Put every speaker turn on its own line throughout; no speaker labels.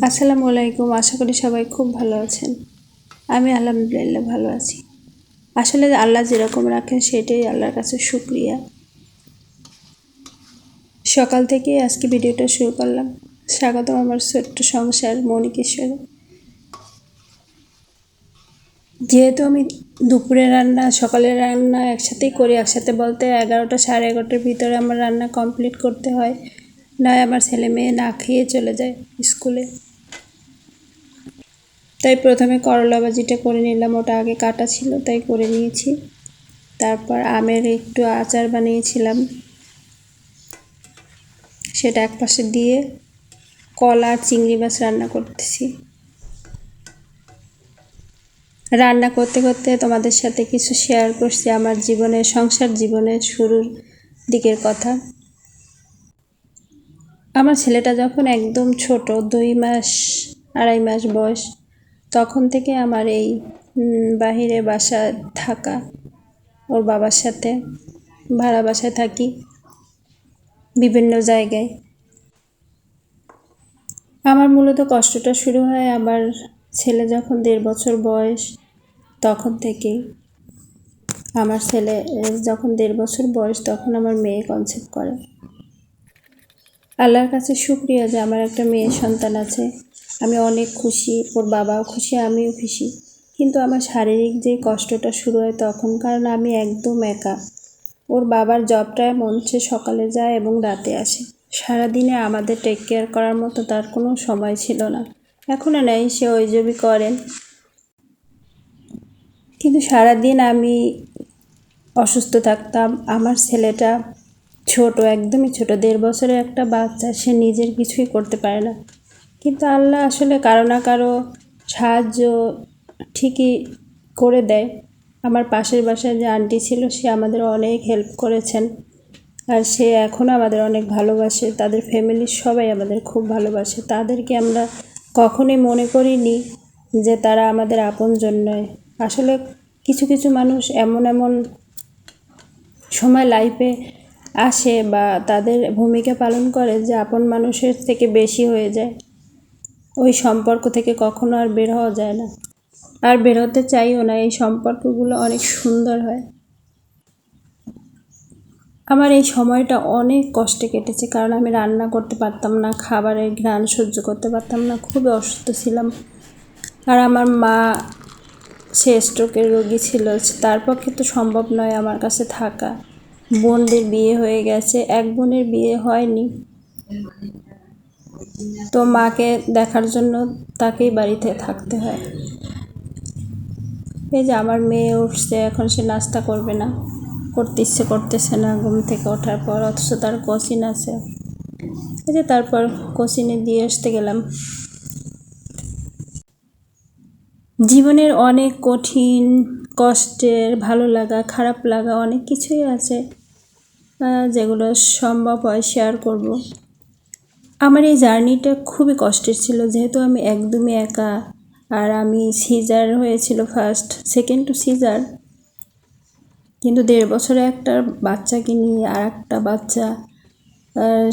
আসসালামু আলাইকুম, আশা করি সবাই খুব ভালো আছেন। আমি আলহামদুলিল্লাহ ভালো আছি। আসলে আল্লাহ যেরকম রাখেন সেটাই আল্লাহর কাছে শুক্রিয়া। সকাল থেকে আজকে ভিডিওটা শুরু করলাম। স্বাগতম আমার ছোট্ট সংসার মণিকেশ্বরে। যেহেতু আমি দুপুরে রান্না সকালের রান্না একসাথেই করি, একসাথে বলতে এগারোটা সাড়ে এগারোটার ভিতরে আমার রান্না কমপ্লিট করতে হয়। নয় আমার ছেলে মেয়ে না খেয়ে চলে যায় স্কুলে। তাই প্রথমে করলা ভাজিটা করে নিলাম, ওটা আগে কাটা ছিল, তাই করে নিয়েছি। তারপর আমের একটু আচার বানিয়েছিলাম। সেটা এক পাশে দিয়ে কলা চিংড়ি মাছ রান্না করতেছি। রান্না করতে করতে তোমাদের সাথে কিছু শেয়ার করছি, আমার জীবনের, সংসার জীবনের শুরুর দিকের কথা। আমার ছেলেটা যখন একদম ছোট, দুই মাস, আড়াই মাস বয়স, তখন থেকে আমার এই বাহিরে বাসা থাকা, ওর বাবার সাথে, ভাড়া বাসায় থাকি, বিভিন্ন জায়গায়। আমার মূলত কষ্টটা শুরু হয় আমার ছেলে যখন দেড় বছর বয়স, তখন থেকেই। আমার ছেলে যখন দেড় বছর বয়স, তখন আমার মেয়ে কনসেপ্ট করে। আল্লাহর কাছে শুক্রিয়া যে আমার একটা মেয়ে সন্তান আছে। আমি অনেক খুশি, ওর বাবাও খুশি, আমিও খুশি। কিন্তু আমার শারীরিক যে কষ্টটা শুরু হয় তখন, কারণ আমি একদম একা। ওর বাবার জবটা এমন সে সকালে যায় এবং রাতে আসে। সারাদিনে আমাদের টেক কেয়ার করার মতো তার কোনো সময় ছিল না। এখনও নেই, সে ওই জবই করেন কিন্তু সারাদিন আমি অসুস্থ থাকতাম। আমার ছেলেটা ছোট, একদমই ছোট। দেড় বছরের একটা বাচ্চা, সে নিজের কিছুই করতে পারে না। কিন্তু আল্লাহ আসলে কারও না কারও সাহায্য ঠিকই করে দেয়। আমার পাশের বাসায় যে আন্টি ছিল, সে আমাদের অনেক হেল্প করেছেন। আর সে এখনও আমাদের অনেক ভালোবাসে। তাদের ফ্যামিলির সবাই আমাদের খুব ভালোবাসে। তাদেরকে আমরা কখনোই মনে করিনি যে তারা আমাদের আপনজন নয়। আসলে কিছু কিছু মানুষ এমন এমন সময় লাইফে আসে বা তাদের ভূমিকা পালন করে যে আপন মানুষের থেকে বেশি হয়ে যায়। ওই সম্পর্ক থেকে কখনো আর বের হওয়া যায় না। আর বেরোতে চাইও না, এই সম্পর্কগুলো অনেক সুন্দর হয়। আমার এই সময়টা অনেক কষ্টে কেটেছে, কারণ আমি রান্না করতে পারতাম না, খাবারের ঘ্রাণ সহ্য করতে পারতাম না, খুবই অসুস্থ ছিলাম। আর আমার মা সে স্ট্রোকের রোগী ছিল, তার পক্ষে তো সম্ভব নয় আমার কাছে থাকা। বোনদের বিয়ে হয়ে গেছে। এক বোনের বিয়ে হয়নি। তো মাকে দেখার জন্য তাকেই বাড়িতে থাকতে হয়। এই যে আমার মেয়ে উঠছে, এখন সে নাস্তা করবে না। করতে ইচ্ছে করতেছে না ঘুম থেকে ওঠার পর, অথচ তার কোচিন আছে। এই যে তারপর কোচিনে দিয়ে আসতে গেলাম। জীবনের অনেক কঠিন কষ্টের, ভালো লাগা, খারাপ লাগা, অনেক কিছুই আছে। যেগুলো সম্ভব হয় শেয়ার করব। আমার এই জার্নিটা খুবই কষ্টের ছিল, যেহেতু আমি একদমই একা আর আমি সিজার হয়েছিল ফার্স্ট সেকেন্ড টু সিজার কিন্তু দেড় বছরে একটা বাচ্চাকে নিয়ে আর একটা বাচ্চা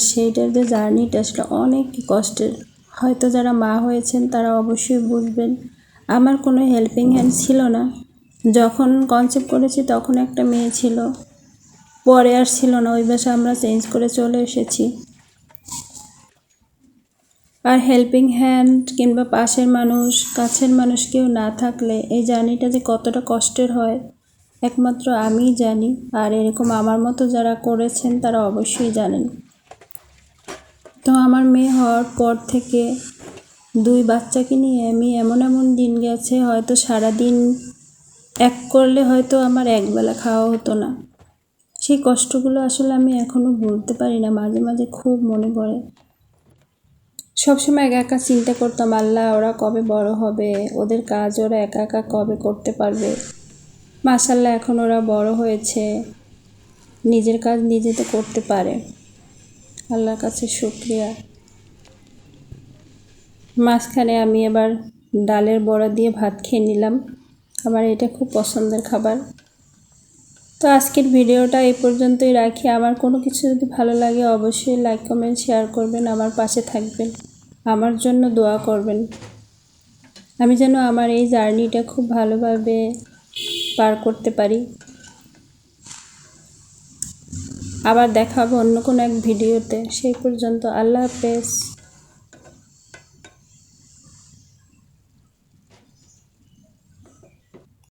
সেইটার যে জার্নিটা সেটা অনেক কষ্টের। হয়তো যারা মা হয়েছেন তারা অবশ্যই বুঝবেন, আমার কোনো হেল্পিং হ্যান্ড ছিল না। যখন কনসেপ্ট করেছি তখন একটা মেয়ে ছিল। পরে আর ছিল না, ওই বাসা আমরা চেঞ্জ করে চলে এসেছি। আর হেল্পিং হ্যান্ড কিংবা পাশের মানুষ, কাছের মানুষ কেউ না থাকলে এই জার্নিটা যে কতটা কষ্টের হয়, একমাত্র আমিই জানি। আর এরকম আমার মতো যারা করেছেন তারা অবশ্যই জানেন। তো আমার মেয়ে হওয়ার পর থেকে দুই বাচ্চাকে নিয়ে আমি এমন এমন দিন গেছে, হয়তো সারা দিন এক করলে হয়তো আমার একবেলা খাওয়া হতো না। সেই কষ্টগুলো আসলে আমি এখনও ভুলতে পারি না, মাঝে মাঝে খুব মনে পড়ে। সবসময় একা একা চিন্তা করতাম, আল্লাহ ওরা কবে বড় হবে, ওদের কাজ ওরা একা একা কবে করতে পারবে? মাসাল্লাহ এখন ওরা বড় হয়েছে, নিজের কাজ নিজে তো করতে পারে। আল্লাহর কাছে শুক্রিয়া। মাঝখানে আমি এবার ডালের বড়া দিয়ে ভাত খেয়ে নিলাম। আমার এটা খুব পছন্দের খাবার। তো আজকের ভিডিওটা এই পর্যন্তই রাখি। আমার কোনো কিছু যদি ভালো লাগে অবশ্যই লাইক কমেন্ট শেয়ার করবেন, আমার পাশে থাকবেন। আমার জন্য দোয়া করবেন। আমি যেন আমার এই জার্নিটা খুব ভালোভাবে পার করতে পারি। আবার দেখা হবে অন্য কোনো এক ভিডিওতে। সেই পর্যন্ত আল্লাহ হাফেজ।